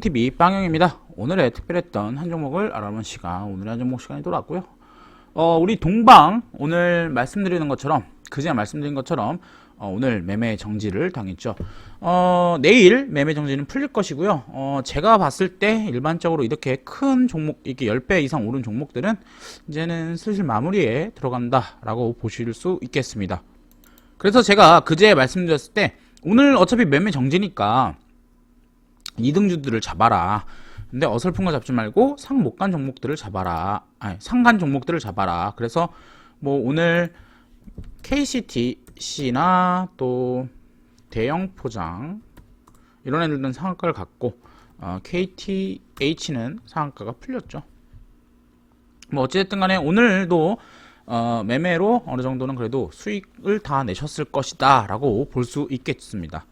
똥TV 빵영입니다. 오늘의 특별했던 한 종목을 알아보는 시간, 오늘의 한 종목 시간이 돌아왔고요. 어, 우리 동방, 오늘 말씀드리는 것처럼, 그제 말씀드린 것처럼, 어, 오늘 매매 정지를 당했죠. 어, 내일 매매 정지는 풀릴 것이고요. 어, 제가 봤을 때 일반적으로 이렇게 큰 종목, 이렇게 10배 이상 오른 종목들은 이제는 슬슬 마무리에 들어간다라고 보실 수 있겠습니다. 그래서 제가 그제 말씀드렸을 때, 오늘 어차피 매매 정지니까, 2등주들을 잡아라. 근데 어설픈 거 잡지 말고 상못간 종목들을 잡아라. 아니, 상간 종목들을 잡아라. 그래서 뭐 오늘 KCTC나 또 대형 포장 이런 애들은 상한가를 갖고 어, KTH는 상한가가 풀렸죠. 뭐 어찌됐든 간에 오늘도 어, 매매로 어느 정도는 그래도 수익을 다 내셨을 것이다 라고 볼 수 있겠습니다.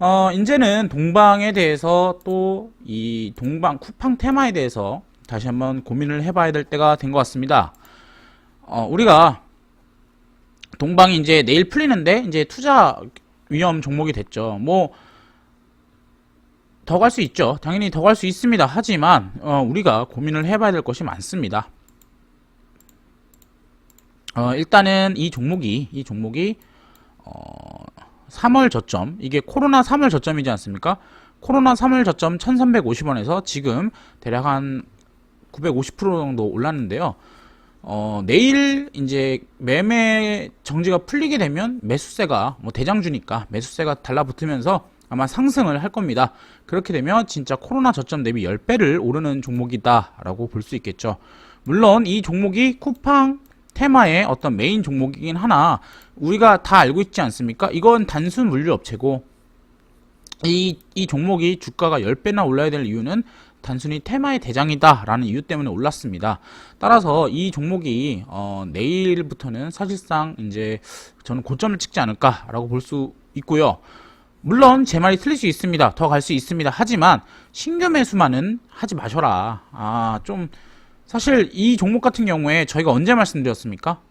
어, 이제는 동방에 대해서 또 이 동방 쿠팡 테마에 대해서 다시 한번 고민을 해봐야 될 때가 된 것 같습니다. 어, 우리가 동방이 이제 내일 풀리는데 이제 투자 위험 종목이 됐죠. 뭐, 더 갈 수 있죠. 당연히 더 갈 수 있습니다. 하지만, 어, 우리가 고민을 해봐야 될 것이 많습니다. 어, 일단은 이 종목이, 이 종목이, 어, 3월 저점 이게 코로나 3월 저점이지 않습니까? 코로나 3월 저점 1350원에서 지금 대략 한 950% 정도 올랐는데요. 어, 내일 이제 매매 정지가 풀리게 되면 매수세가 뭐 대장주니까 매수세가 달라붙으면서 아마 상승을 할 겁니다. 그렇게 되면 진짜 코로나 저점 대비 10배를 오르는 종목이다라고 볼 수 있겠죠. 물론 이 종목이 쿠팡 테마의 어떤 메인 종목이긴 하나 우리가 다 알고 있지 않습니까? 이건 단순 물류 업체고 이, 이 종목이 주가가 10배나 올라야 될 이유는 단순히 테마의 대장이다 라는 이유 때문에 올랐습니다. 따라서 이 종목이 어, 내일부터는 사실상 이제 저는 고점을 찍지 않을까 라고 볼 수 있고요. 물론 제 말이 틀릴 수 있습니다. 더 갈 수 있습니다. 하지만 신규 매수만은 하지 마셔라. 아, 좀 사실 이 종목 같은 경우에 저희가 언제 말씀드렸습니까?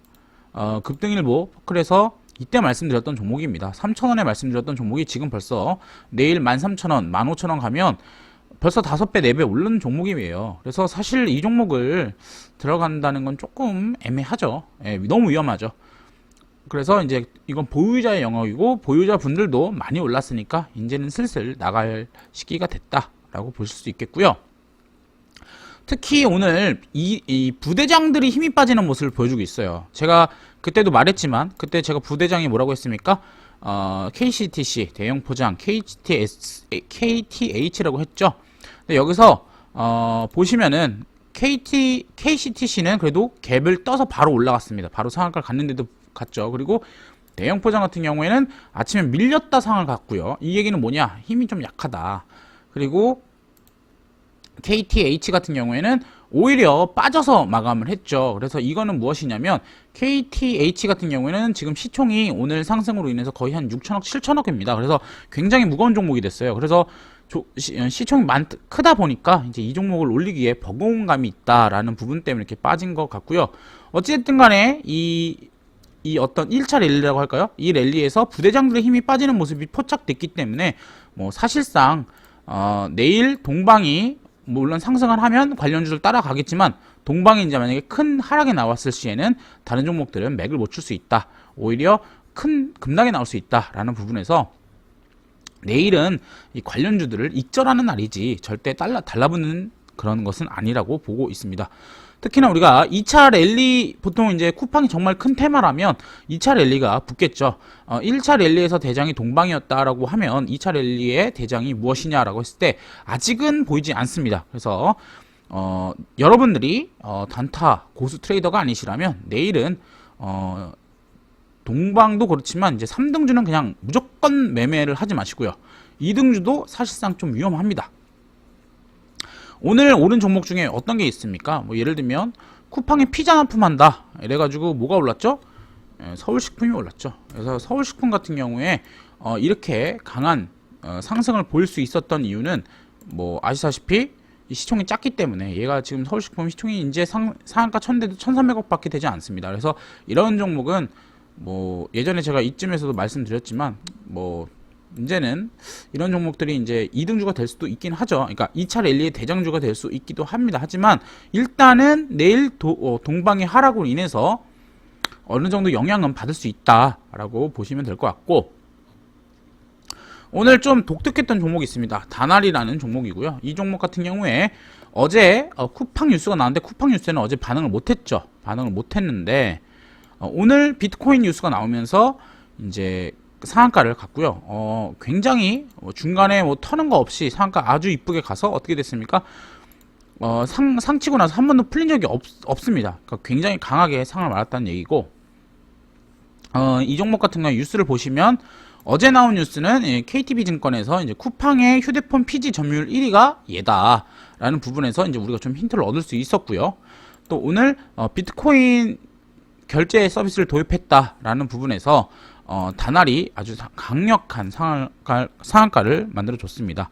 어, 급등일보 포클에서 이때 말씀드렸던 종목입니다. 3,000원에 말씀드렸던 종목이 지금 벌써 내일 13,000원, 15,000원 가면 벌써 5배, 4배 오르는 종목이에요. 그래서 사실 이 종목을 들어간다는 건 조금 애매하죠. 예, 너무 위험하죠. 그래서 이제 이건 보유자의 영역이고 보유자 분들도 많이 올랐으니까 이제는 슬슬 나갈 시기가 됐다라고 보실 수 있겠고요. 특히 오늘 이, 이 부대장들이 힘이 빠지는 모습을 보여주고 있어요. 제가 그때도 말했지만 그때 제가 부대장이 뭐라고 했습니까? 어, KCTC 대형 포장 KTS, KTH라고 했죠. 근데 여기서 어, 보시면은 KT KCTC는 그래도 갭을 떠서 바로 올라갔습니다. 바로 상한가를 갔는데도 갔죠. 그리고 대형 포장 같은 경우에는 아침에 밀렸다 상을 갔고요. 이 얘기는 뭐냐? 힘이 좀 약하다. 그리고 KTH 같은 경우에는 오히려 빠져서 마감을 했죠. 그래서 이거는 무엇이냐면 KTH 같은 경우에는 지금 시총이 오늘 상승으로 인해서 거의 한 6천억, 7천억입니다. 그래서 굉장히 무거운 종목이 됐어요. 그래서 조, 시, 총이 많, 크다 보니까 이제 이 종목을 올리기에 버거운 감이 있다라는 부분 때문에 이렇게 빠진 것 같고요. 어찌됐든 간에 이, 이 어떤 1차 랠리라고 할까요? 이 랠리에서 부대장들의 힘이 빠지는 모습이 포착됐기 때문에 뭐 사실상 어, 내일 동방이 물론 상승을 하면 관련주를 따라가겠지만 이제 만약에 큰 하락이 나왔을 시에는 다른 종목들은 맥을 못 출 수 있다. 오히려 큰 급락이 나올 수 있다라는 부분에서 내일은 이 관련주들을 익절하는 날이지 절대 달라, 달라붙는 그런 것은 아니라고 보고 있습니다. 특히나 우리가 2차 랠리 보통 이제 쿠팡이 정말 큰 테마라면 2차 랠리가 붙겠죠. 어, 1차 랠리에서 대장이 동방이었다라고 하면 2차 랠리의 대장이 무엇이냐라고 했을 때 아직은 보이지 않습니다. 그래서 어, 여러분들이 어, 단타 고수 트레이더가 아니시라면 내일은 어, 동방도 그렇지만 이제 3등주는 그냥 무조건 매매를 하지 마시고요. 2등주도 사실상 좀 위험합니다. 오늘 오른 종목 중에 어떤 게 있습니까? 뭐 예를 들면 쿠팡에 피자 납품한다. 이래가지고 뭐가 올랐죠? 예, 서울식품이 올랐죠. 그래서 서울식품 같은 경우에 어, 이렇게 강한 어, 상승을 보일 수 있었던 이유는 뭐 아시다시피 이 시총이 작기 때문에 얘가 지금 서울식품 시총이 이제 상, 상한가 1000대도 1300억밖에 되지 않습니다. 그래서 이런 종목은 뭐 예전에 제가 이쯤에서도 말씀드렸지만 뭐 문제는 이런 종목들이 이제 2등주가 될 수도 있긴 하죠. 그러니까 2차 랠리의 대장주가 될 수 있기도 합니다. 하지만 일단은 내일 도, 어, 동방의 하락으로 인해서 어느 정도 영향은 받을 수 있다라고 보시면 될 것 같고 오늘 좀 독특했던 종목이 있습니다. 다날이라는 종목이고요. 이 종목 같은 경우에 어제 어, 쿠팡 뉴스가 나왔는데 쿠팡 뉴스에는 어제 반응을 못했죠. 반응을 못했는데 어, 오늘 비트코인 뉴스가 나오면서 이제 상한가를 갔고요. 어, 굉장히 뭐 중간에 뭐 터는 거 없이 상한가 아주 이쁘게 가서 어떻게 됐습니까? 어, 상, 상 치고 나서 한 번도 풀린 적이 없, 없습니다. 그러니까 굉장히 강하게 상을 말았다는 얘기고, 어, 이 종목 같은 경우 뉴스를 보시면 어제 나온 뉴스는 예, KTB 증권에서 이제 쿠팡의 휴대폰 피지 점유율 1위가 얘다라는 부분에서 이제 우리가 좀 힌트를 얻을 수 있었고요. 또 오늘 어, 비트코인 결제 서비스를 도입했다라는 부분에서 어, 다날이 아주 사- 강력한 상한가, 상한가 를 만들어 줬습니다.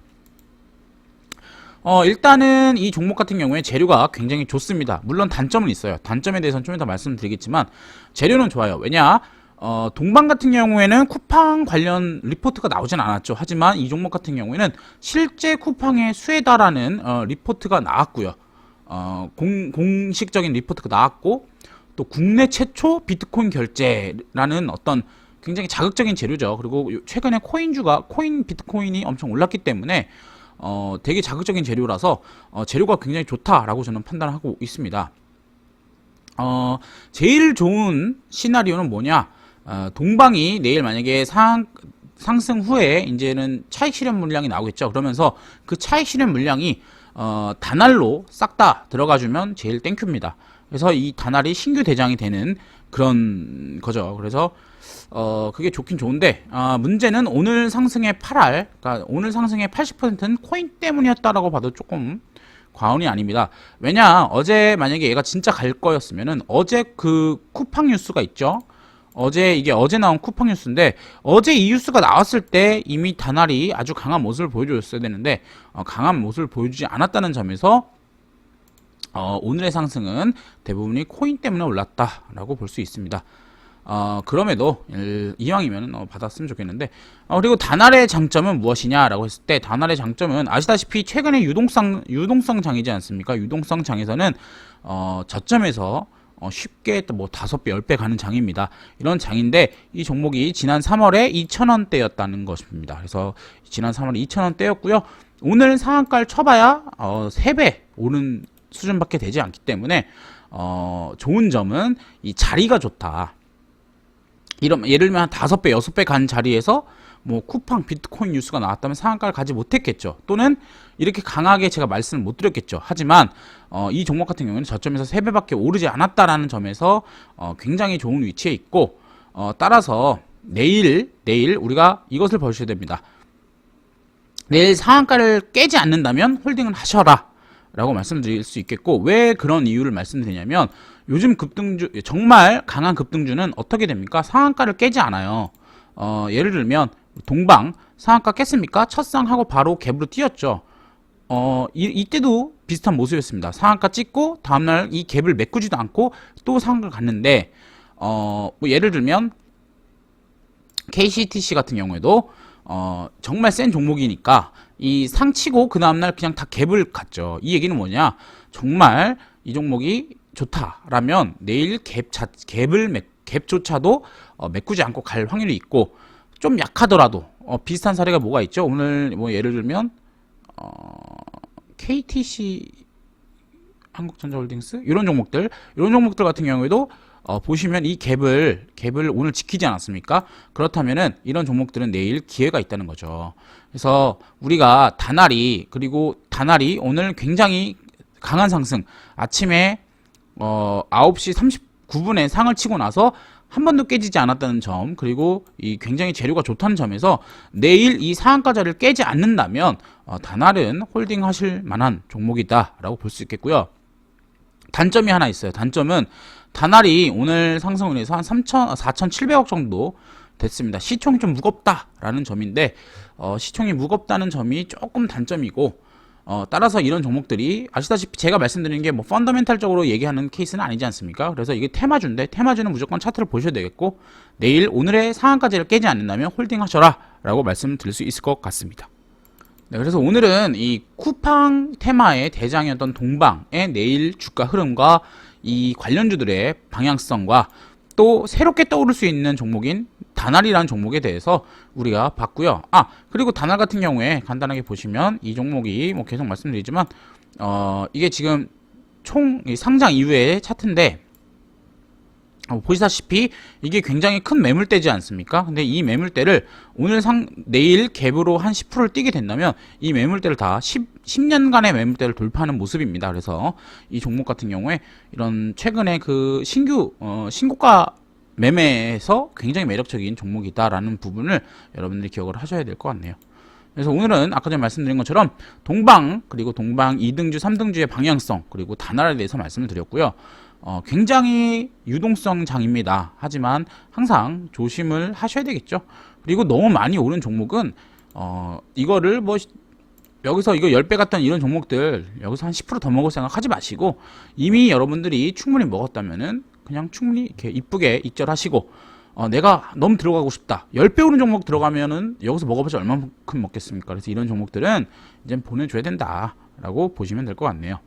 어, 일단은 이 종목 같은 경우에 재료가 굉장히 좋습니다. 물론 단점은 있어요. 단점에 대해서는 좀 이따 말씀드리겠지만 재료는 좋아요. 왜냐? 어, 동방 같은 경우에는 쿠팡 관련 리포트가 나오진 않았죠. 하지만 이 종목 같은 경우에는 실제 쿠팡의 수혜다라는 어, 리포트가 나왔고요. 어, 공, 공식적인 리포트가 나왔고 또 국내 최초 비트코인 결제라는 어떤 굉장히 자극적인 재료죠. 그리고 요- 최근에 코인주가 코인 비트코인이 엄청 올랐기 때문에 어, 되게 자극적인 재료라서 어, 재료가 굉장히 좋다라고 저는 판단하고 있습니다. 어, 제일 좋은 시나리오는 뭐냐? 어, 동방이 내일 만약에 상, 상승 후에 이제는 차익 실현 물량이 나오겠죠. 그러면서 그 차익 실현 물량이 어, 단알로 싹 다 들어가주면 제일 땡큐입니다. 그래서 이 단알이 신규 대장이 되는 그런 거죠. 그래서 어 그게 좋긴 좋은데 아 문제는 오늘 상승의 8할 그러니까 오늘 상승의 80%는 코인 때문이었다라고 봐도 조금 과언이 아닙니다. 왜냐 어제 만약에 얘가 진짜 갈 거였으면은 어제 그 쿠팡 뉴스가 있죠. 어제 이게 어제 나온 쿠팡 뉴스인데 어제 이 뉴스가 나왔을 때 이미 다날이 아주 강한 모습을 보여줬어야 되는데 어, 강한 모습을 보여주지 않았다는 점에서 어, 오늘의 상승은 대부분이 코인 때문에 올랐다라고 볼 수 있습니다. 어, 그럼에도 일- 이왕이면 어, 받았으면 좋겠는데 어, 그리고 다날의 장점은 무엇이냐라고 했을 때 다날의 장점은 아시다시피 최근에 유동성 유동성 장이지 않습니까? 유동성 장에서는 어, 저점에서 어, 쉽게 또뭐 다섯 배, 열 배 가는 장입니다. 이런 장인데 이 종목이 지난 3월에 2,000원대였다는 것입니다. 그래서 지난 3월에 2,000원대였고요. 오늘 상한가를 쳐봐야 어, 3배 오른 수준밖에 되지 않기 때문에 어, 좋은 점은 이 자리가 좋다. 이런 예를 들면 한 다섯 배, 여섯 배 간 자리에서 뭐 쿠팡 비트코인 뉴스가 나왔다면 상한가를 가지 못했겠죠. 또는 이렇게 강하게 제가 말씀을 못 드렸겠죠. 하지만 어, 이 종목 같은 경우는 저점에서 세 배밖에 오르지 않았다라는 점에서 어, 굉장히 좋은 위치에 있고 어, 따라서 내일 내일 우리가 이것을 보셔야 됩니다. 내일 상한가를 깨지 않는다면 홀딩을 하셔라. 라고 말씀드릴 수 있겠고, 왜 그런 이유를 말씀드리냐면, 요즘 급등주, 정말 강한 급등주는 어떻게 됩니까? 상한가를 깨지 않아요. 어, 예를 들면, 동방, 상한가 깼습니까? 첫상하고 바로 갭으로 뛰었죠. 어, 이, 이때도 비슷한 모습이었습니다. 상한가 찍고, 다음날 이 갭을 메꾸지도 않고, 또 상한가 갔는데, 어, 뭐 예를 들면, KCTC 같은 경우에도 어, 정말 센 종목이니까 이 상치고 그 다음날 그냥 다 갭을 갔죠. 이 얘기는 뭐냐? 정말 이 종목이 좋다라면 내일 갭 자, 갭을 매, 갭조차도 어, 메꾸지 않고 갈 확률이 있고 좀 약하더라도 어, 비슷한 사례가 뭐가 있죠? 오늘 뭐 예를 들면 어, KTC 한국전자홀딩스 이런 종목들 이런 종목들 같은 경우에도 어, 보시면 이 갭을 갭을 오늘 지키지 않았습니까? 그렇다면은 이런 종목들은 내일 기회가 있다는 거죠. 그래서 우리가 다날이 그리고 다날이 오늘 굉장히 강한 상승 아침에 어 9시 39분에 상을 치고 나서 한 번도 깨지지 않았다는 점 그리고 이 굉장히 재료가 좋다는 점에서 내일 이 상한가자를 깨지 않는다면 어, 다날은 홀딩 하실 만한 종목이다라고 볼 수 있겠고요. 단점이 하나 있어요. 단점은 다날이 오늘 상승을 해서 한 3천, 4,700억 정도 됐습니다. 시총이 좀 무겁다라는 점인데 어, 시총이 무겁다는 점이 조금 단점이고 어, 따라서 이런 종목들이 아시다시피 제가 말씀드리는 게 뭐 펀더멘탈적으로 얘기하는 케이스는 아니지 않습니까? 그래서 이게 테마주인데 테마주는 무조건 차트를 보셔야 되겠고 내일 오늘의 상한가지를 깨지 않는다면 홀딩하셔라 라고 말씀드릴 수 있을 것 같습니다. 네, 그래서 오늘은 이 쿠팡 테마의 대장이었던 동방의 내일 주가 흐름과 이 관련주들의 방향성과 또 새롭게 떠오를 수 있는 종목인 다날이라는 종목에 대해서 우리가 봤고요. 아 그리고 다날 같은 경우에 간단하게 보시면 이 종목이 뭐 계속 말씀드리지만 어 이게 지금 총이 상장 이후의 차트인데 어, 보시다시피 이게 굉장히 큰 매물대지 않습니까? 근데 이 매물대를 오늘 상 내일 갭으로 한 10%를 뛰게 된다면 이 매물대를 다 10, 10년간의 매물대를 돌파하는 모습입니다. 그래서 이 종목 같은 경우에 이런 최근에 그 신규 어, 신고가 매매에서 굉장히 매력적인 종목이다라는 부분을 여러분들이 기억을 하셔야 될 것 같네요. 그래서 오늘은 아까 전에 말씀드린 것처럼 동방 그리고 동방 2등주, 3등주의 방향성 그리고 단알에 대해서 말씀을 드렸고요. 어, 굉장히 유동성 장입니다. 하지만 항상 조심을 하셔야 되겠죠. 그리고 너무 많이 오른 종목은 어, 이거를 뭐 시- 여기서 이거 10배 같던 이런 종목들 여기서 한 10%더 먹을 생각 하지 마시고 이미 여러분들이 충분히 먹었다면은 그냥 충분히 이렇게 이쁘게 익절하시고 어, 내가 너무 들어가고 싶다. 10배 오른 종목 들어가면은 여기서 먹어봤자 얼마만큼 먹겠습니까? 그래서 이런 종목들은 이제 보내줘야 된다라고 보시면 될 것 같네요.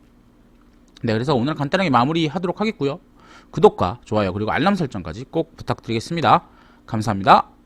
네, 그래서 오늘 간단하게 마무리 하도록 하겠고요. 구독과 좋아요 그리고 알람 설정까지 꼭 부탁드리겠습니다. 감사합니다.